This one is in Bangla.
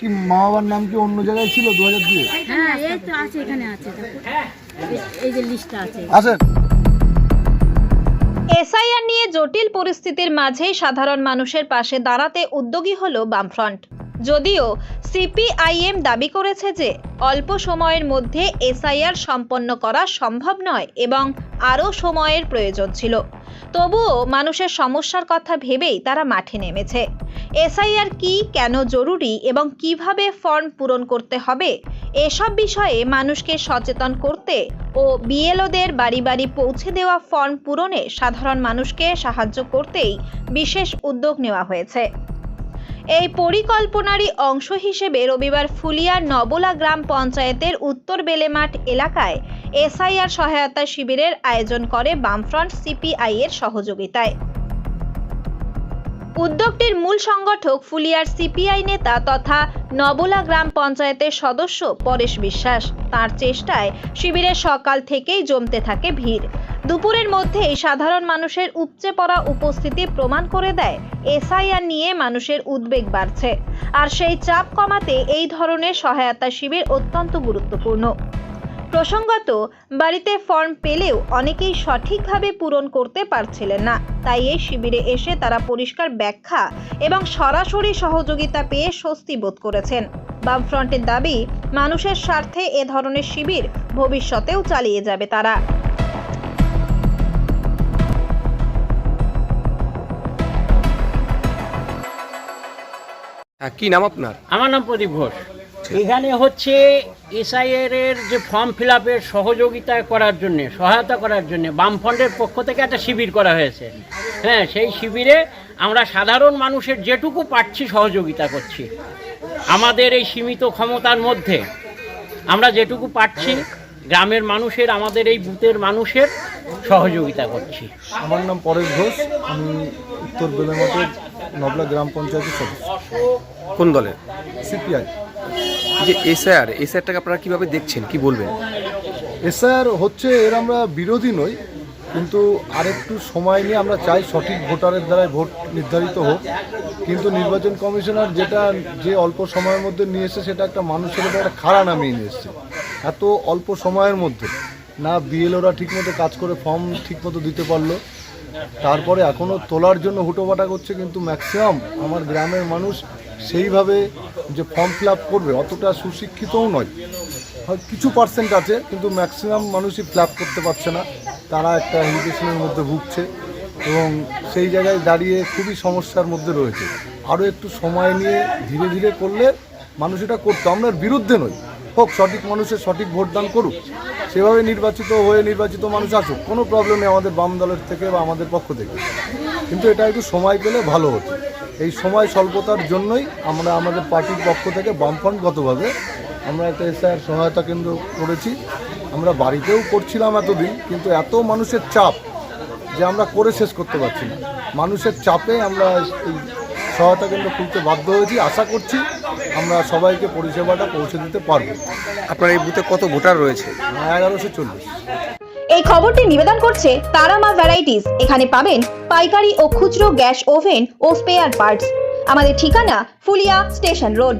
কি মা বাবার নাম কি অন্য জায়গায় ছিল দু হাজার দুয়ে? হ্যাঁ এই তো আছে এখানে আছে। এই- এই যে লিস্টটা আছে। আসেন। এসআইআর নিয়ে জটিল পরিস্থিতির মাঝেই সাধারণ মানুষের পাশে দাঁড়াতে উদ্যোগী হল বামফ্রন্ট। যদিও সিপিআইএম দাবি করেছে যে অল্প সময়ের মধ্যে এসআইআর সম্পন্ন করা সম্ভব নয় এবং আরও সময়ের প্রয়োজন ছিল। তবুও মানুষের সমস্যার কথা ভেবেই তারা মাঠে নেমেছে। এসআইআর কি, কেন জরুরি এবং কীভাবে ফর্ম পূরণ করতে হবে, এসব বিষয়ে মানুষকে সচেতন করতে ও বিএলওদের বাড়ি বাড়ি পৌঁছে দেওয়া ফর্ম পূরণে সাধারণ মানুষকে সাহায্য করতেই বিশেষ উদ্যোগ নেওয়া হয়েছে। এই পরিকল্পনারই অংশ হিসেবে রবিবার ফুলিয়ার নবলা গ্রাম পঞ্চায়েতের উত্তর বেলেমাঠ এলাকায় এসআইআর সহায়তা শিবিরের আয়োজন করে বামফ্রন্ট সিপিআই এর সহযোগিতায়। উদ্যোগটির মূল সংগঠক ফুলিয়ার সিপিআই নেতা তথা নবলা গ্রাম পঞ্চায়েতের সদস্য পরেশ বিশ্বাস। তার চেষ্টায় শিবিরে সকাল থেকেই জমতে থাকে ভিড়। দুপুরের মধ্যেই সাধারণ মানুষের উপচে পড়া উপস্থিতি প্রমাণ করে দেয় এসআইআর নিয়ে মানুষের উদ্বেগ বাড়ছে। আর সেই চাপ কমাতে এই ধরনের সহায়তা শিবির অত্যন্ত গুরুত্বপূর্ণ। প্রসঙ্গত, বাড়িতে ফর্ম পেলেও অনেকেই সঠিকভাবে পূরণ করতে পারছিলেন না। তাই এই শিবিরে এসে তারা পরিষ্কার ব্যাখ্যা এবং সরাসরি সহযোগিতা পেয়ে স্বস্তি বোধ করেছেন। বামফ্রন্টের দাবি, মানুষের স্বার্থে এ ধরনের শিবির ভবিষ্যতেও চালিয়ে যাবে তারা। হ্যাঁ কি নাম আপনার? আমার নাম প্রদীপ ঘোষ। এখানে হচ্ছে এসআইআর এর যে ফর্ম ফিল আপের সহযোগিতা করার জন্য সহায়তা করার জন্য বামফ্রন্টের পক্ষ থেকে একটা শিবির করা হয়েছে। হ্যাঁ সেই শিবিরে আমরা সাধারণ মানুষের যেটুকু পাচ্ছি সহযোগিতা করছি। আমাদের এই সীমিত ক্ষমতার মধ্যে আমরা যেটুকু পাচ্ছি গ্রামের মানুষের আমাদের এই বুথের মানুষের সহযোগিতা করছি। আমার নাম পরেশ ঘোষ আমি উত্তর বেলেমাটের নবলা গ্রাম পঞ্চায়েতের সদস্য। কোন দলের? সিপিআই। এই যে এসআর এসআরটাকে আপনারা কীভাবে দেখছেন? কি বলবেন? এসআর হচ্ছে এর আমরা বিরোধী নই কিন্তু আরেকটু সময় নিয়ে আমরা চাই সঠিক ভোটারের দ্বারাই ভোট নির্ধারিত হোক। কিন্তু নির্বাচন কমিশনার যেটা যে অল্প সময়ের মধ্যে নিয়ে এসে সেটা একটা মানুষের উপর একটা খাড়া নামিয়ে নিয়ে এসছে। এত অল্প সময়ের মধ্যে। না বিএলওরা ঠিকমতো কাজ করে ফর্ম ঠিকমতো দিতে পারল। তারপরে এখনও তোলার জন্য হুটোপাটা করছে, কিন্তু ম্যাক্সিমাম আমার গ্রামের মানুষ সেইভাবে যে ফর্ম ফিল করবে, অতটা সুশিক্ষিতও নয়। হয়, কিছু পার্সেন্ট আছে, কিন্তু ম্যাক্সিমাম মানুষই ফ্ল্যাপ করতে পারছে না। তারা একটা হেজিটেশনের মধ্যে ভুগছে এবং সেই জায়গায় দাঁড়িয়ে খুবই সমস্যার মধ্যে রয়েছে। আরও একটু সময় নিয়ে ধীরে ধীরে করলে মানুষ এটা করতো। আমরা বিরুদ্ধে নই। হোক, সঠিক মানুষের সঠিক ভোটদান করুক, সেভাবে নির্বাচিত হয়ে নির্বাচিত মানুষ আসুক, কোনো প্রবলেম নেই আমাদের বাম দলের থেকে বা আমাদের পক্ষ থেকে। কিন্তু এটা একটু সময় পেলে ভালো হতো। এই সময় স্বল্পতার জন্যই আমরা আমাদের পার্টির পক্ষ থেকে বামফ্রন্টগতভাবে আমরা একটা এসআইয়ের সহায়তা কেন্দ্র করেছি। আমরা বাড়িতেও করছিলাম এতদিন, কিন্তু এত মানুষের চাপ যে আমরা করে শেষ করতে পারছি না। মানুষের চাপে আমরা এই সহায়তা কেন্দ্র খুলতে বাধ্য হয়েছি। আশা করছি আমরা সবাইকে পরিষেবাটা পৌঁছে দিতে পারব। আপনার এই বুথে কত ভোটার রয়েছে? এগারোশো চল্লিশ। এই খবরটি নিবেদন করছে তারা মা ভ্যারাইটিস এখানে পাবেন পাইকারি ও খুচরো গ্যাস ওভেন ও স্পেয়ার পার্টস আমাদের ঠিকানা ফুলিয়া স্টেশন রোড।